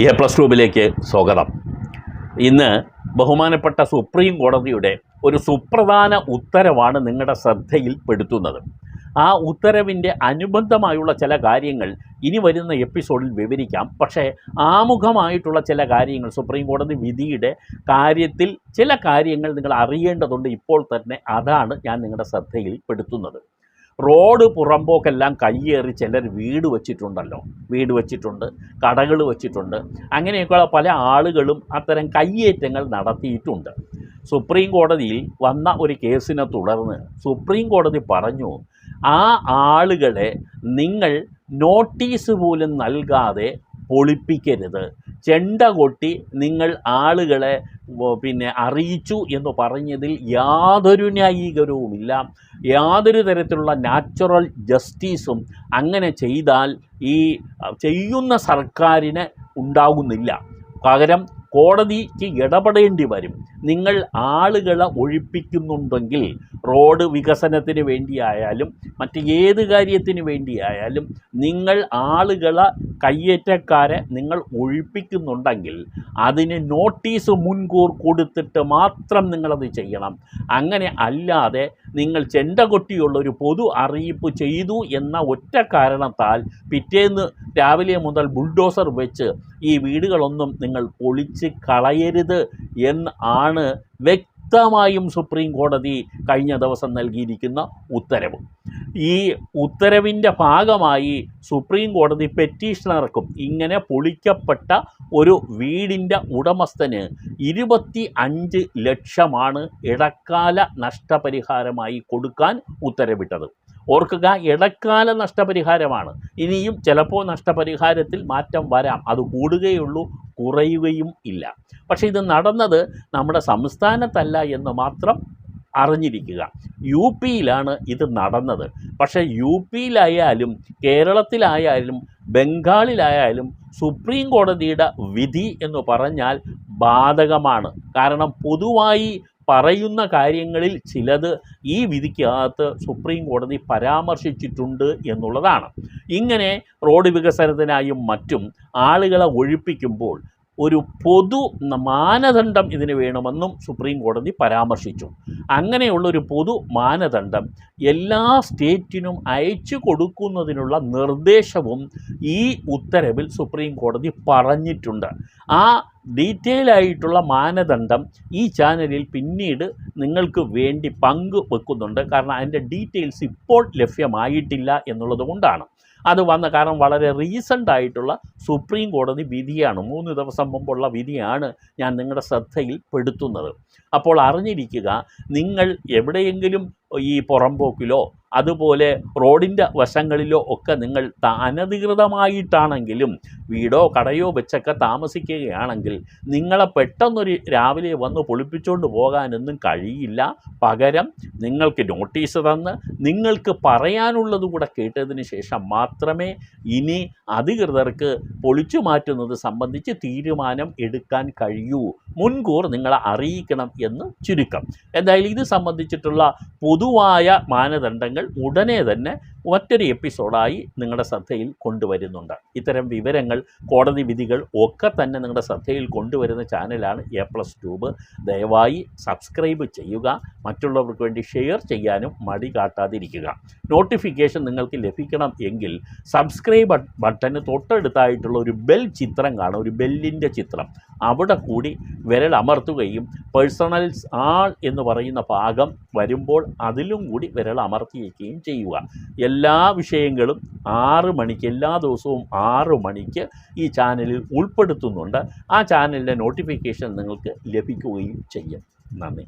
A plus ട്യൂബിലേക്ക് സ്വാഗതം. ഇന്ന് ബഹുമാനപ്പെട്ട സുപ്രീം കോടതിയുടെ ഒരു സുപ്രധാന ഉത്തരവാണ് നിങ്ങളുടെ ശ്രദ്ധയിൽപ്പെടുത്തുന്നത് ആ ഉത്തരവിന്റെ അനുബന്ധമായുള്ള ചില കാര്യങ്ങൾ ഇനി വരുന്ന എപ്പിസോഡിൽ വിവരിക്കാം. പക്ഷേ ആമുഖമായിട്ടുള്ള ചില കാര്യങ്ങൾ സുപ്രീം കോടതി വിധിയുടെ കാര്യത്തിൽ ചില കാര്യങ്ങൾ നിങ്ങൾ അറിയേണ്ടതുണ്ട് ഇപ്പോൾ തന്നെ. അതാണ് ഞാൻ നിങ്ങളുടെ ശ്രദ്ധയിൽപ്പെടുത്തുന്നത് റോഡ് പുറമ്പോക്കെല്ലാം കയ്യേറി ചിലർ വീട് വച്ചിട്ടുണ്ടല്ലോ. വീട് വച്ചിട്ടുണ്ട് കടകൾ വച്ചിട്ടുണ്ട്. അങ്ങനെയൊക്കെയുള്ള പല ആളുകളും അത്തരം കയ്യേറ്റങ്ങൾ നടത്തിയിട്ടുണ്ട്. സുപ്രീം കോടതിയിൽ വന്ന ഒരു കേസിനെ തുടർന്ന് സുപ്രീം കോടതി പറഞ്ഞു ആ ആളുകളെ നിങ്ങൾ നോട്ടീസ് പോലും നൽകാതെ പൊളിപ്പിക്കരുത്. ചെണ്ട കൊട്ടി നിങ്ങൾ ആളുകളെ പിന്നെ അറിയിച്ചു എന്ന് പറഞ്ഞതിൽ യാതൊരു ന്യായീകരവുമില്ല. യാതൊരു തരത്തിലുള്ള നാച്ചുറൽ ജസ്റ്റിസും അങ്ങനെ ചെയ്താൽ ഈ ചെയ്യുന്ന സർക്കാരിന് ഉണ്ടാകുന്നില്ല. പകരം കോടതിക്ക് ഇടപെടേണ്ടി വരും. നിങ്ങൾ ആളുകളെ ഒഴിപ്പിക്കുന്നുണ്ടെങ്കിൽ റോഡ് വികസനത്തിന് വേണ്ടിയായാലും മറ്റ് ഏത് കാര്യത്തിന് വേണ്ടിയായാലും നിങ്ങൾ ആളുകളെ കയ്യേറ്റക്കാരെ നിങ്ങൾ ഒഴിപ്പിക്കുന്നുണ്ടെങ്കിൽ അതിന് നോട്ടീസ് മുൻകൂർ കൊടുത്തിട്ട് മാത്രം നിങ്ങളത് ചെയ്യണം. അങ്ങനെ അല്ലാതെ നിങ്ങൾ ചെണ്ട കൊട്ടിയുള്ളൊരു പൊതു അറിയിപ്പ് ചെയ്തു എന്ന ഒറ്റ കാരണത്താൽ പിറ്റേന്ന് രാവിലെ മുതൽ ബുൾഡോസർ വെച്ച് ഈ വീടുകളൊന്നും നിങ്ങൾ പൊളിച്ച് കളയരുത് എന്ന് ആണ് വ്യക്തമായും സുപ്രീം കോടതി കഴിഞ്ഞ ദിവസം നൽകിയിരിക്കുന്ന ഉത്തരവ്. ഈ ഉത്തരവിന്റെ ഭാഗമായി സുപ്രീം കോടതി പെറ്റീഷണർക്കും ഇങ്ങനെ പൊളിക്കപ്പെട്ട ഒരു വീടിന്റെ ഉടമസ്ഥന് ഇരുപത്തി അഞ്ച് ലക്ഷമാണ് ഇടക്കാല നഷ്ടപരിഹാരമായി കൊടുക്കാൻ ഉത്തരവിട്ടത്. ഓർക്കുക ഇടക്കാല നഷ്ടപരിഹാരമാണ്. ഇനിയും ചിലപ്പോൾ നഷ്ടപരിഹാരത്തിൽ മാറ്റം വരാം. അത് കൂടുകയുള്ളൂ കുറയുകയും ഇല്ല. പക്ഷേ ഇത് നടന്നത് നമ്മുടെ സംസ്ഥാനത്തല്ല എന്ന് മാത്രം അറിഞ്ഞിരിക്കുക. യു പിയിലാണ് ഇത് നടന്നത്. പക്ഷേ യു പിയിലായാലും കേരളത്തിലായാലും ബംഗാളിലായാലും സുപ്രീം കോടതിയുടെ വിധി എന്ന് പറഞ്ഞാൽ ബാധകമാണ്. കാരണം പൊതുവായി പറയുന്ന കാര്യങ്ങളിൽ ചിലത് ഈ വിധിക്കകത്ത് സുപ്രീം കോടതി പരാമർശിച്ചിട്ടുണ്ട് എന്നുള്ളതാണ്. ഇങ്ങനെ റോഡ് വികസനത്തിനായും മറ്റും ആളുകളെ ഒഴിപ്പിക്കുമ്പോൾ ഒരു പൊതു മാനദണ്ഡം ഇതിന് വേണമെന്നും സുപ്രീം കോടതി പരാമർശിച്ചു. അങ്ങനെയുള്ളൊരു പൊതു മാനദണ്ഡം എല്ലാ സ്റ്റേറ്റിനും അയച്ചു കൊടുക്കുന്നതിനുള്ള നിർദ്ദേശവും ഈ ഉത്തരവിൽ സുപ്രീം കോടതി പറഞ്ഞിട്ടുണ്ട്. ആ ഡീറ്റെയിൽ ആയിട്ടുള്ള മാനദണ്ഡം ഈ ചാനലിൽ പിന്നീട് നിങ്ങൾക്ക് വേണ്ടി പങ്ക് വെക്കുന്നുണ്ട്. കാരണം അതിന്റെ ഡീറ്റെയിൽസ് ഇപ്പോൾ ലഭ്യമായിട്ടില്ല എന്നുള്ളത് കൊണ്ടാണ്. അത് വന്ന കാരണം വളരെ റീസെന്റ് ആയിട്ടുള്ള സുപ്രീം കോടതി വിധിയാണ്. മൂന്ന് ദിവസം മുമ്പുള്ള വിധിയാണ് ഞാൻ നിങ്ങളുടെ ശ്രദ്ധയിൽ പെടുത്തുന്നത്. അപ്പോൾ അറിഞ്ഞിരിക്കുക നിങ്ങൾ എവിടെയെങ്കിലും ഈ പുറമ്പോക്കിലോ അതുപോലെ റോഡിന്റെ വശങ്ങളിലോ ഒക്കെ നിങ്ങൾ അനധികൃതമായിട്ടാണെങ്കിലും വീടോ കടയോ വെച്ചൊക്കെ താമസിക്കുകയാണെങ്കിൽ നിങ്ങളെ പെട്ടെന്നൊരു രാവിലെ വന്ന് പൊളിപ്പിച്ചുകൊണ്ട് പോകാനൊന്നും കഴിയില്ല. പകരം നിങ്ങൾക്ക് നോട്ടീസ് തന്ന് നിങ്ങൾക്ക് പറയാനുള്ളത് കൂടെ കേട്ടതിന് ശേഷം മാത്രമേ ഇനി അധികൃതർക്ക് പൊളിച്ചു മാറ്റുന്നത് സംബന്ധിച്ച് തീരുമാനം എടുക്കാൻ കഴിയൂ. മുൻകൂർ നിങ്ങളെ അറിയിക്കണം എന്ന് ചുരുക്കം. എന്തായാലും ഇത് സംബന്ധിച്ചിട്ടുള്ള പൊതുവായ മാനദണ്ഡങ്ങൾ ഉടനെ തന്നെ മറ്റൊരു എപ്പിസോഡായി നിങ്ങളുടെ ശ്രദ്ധയിൽ കൊണ്ടുവരുന്നുണ്ട്. ഇത്തരം വിവരങ്ങൾ കോടതി വിധികൾ ഒക്കെ തന്നെ നിങ്ങളുടെ ശ്രദ്ധയിൽ കൊണ്ടുവരുന്ന ചാനലാണ് എ പ്ലസ് ട്യൂബ്. ദയവായി സബ്സ്ക്രൈബ് ചെയ്യുക മറ്റുള്ളവർക്ക് വേണ്ടി ഷെയർ ചെയ്യാനും മടി കാട്ടാതിരിക്കുക. നോട്ടിഫിക്കേഷൻ നിങ്ങൾക്ക് ലഭിക്കണം എങ്കിൽ സബ്സ്ക്രൈബ് ബട്ടന് തൊട്ടടുത്തായിട്ടുള്ള ഒരു ബെൽ ചിത്രം കാണും ഒരു ബെല്ലിന്റെ ചിത്രം. അവിടെ കൂടി വിരൽ അമർത്തുകയും പേഴ്സണൽസ് ആൾ എന്ന് പറയുന്ന ഭാഗം വരുമ്പോൾ അതിലും കൂടി വിരൽ അമർത്തിയേക്കുകയും ചെയ്യുക. എല്ലാ വിഷയങ്ങളും ആറ് മണിക്ക് എല്ലാ ദിവസവും ആറ് മണിക്ക് ഈ ചാനലിൽ ഉൾപ്പെടുത്തുന്നുണ്ട്. ആ ചാനലിന്റെ നോട്ടിഫിക്കേഷൻ നിങ്ങൾക്ക് ലഭിക്കുകയും ചെയ്യും. നന്ദി.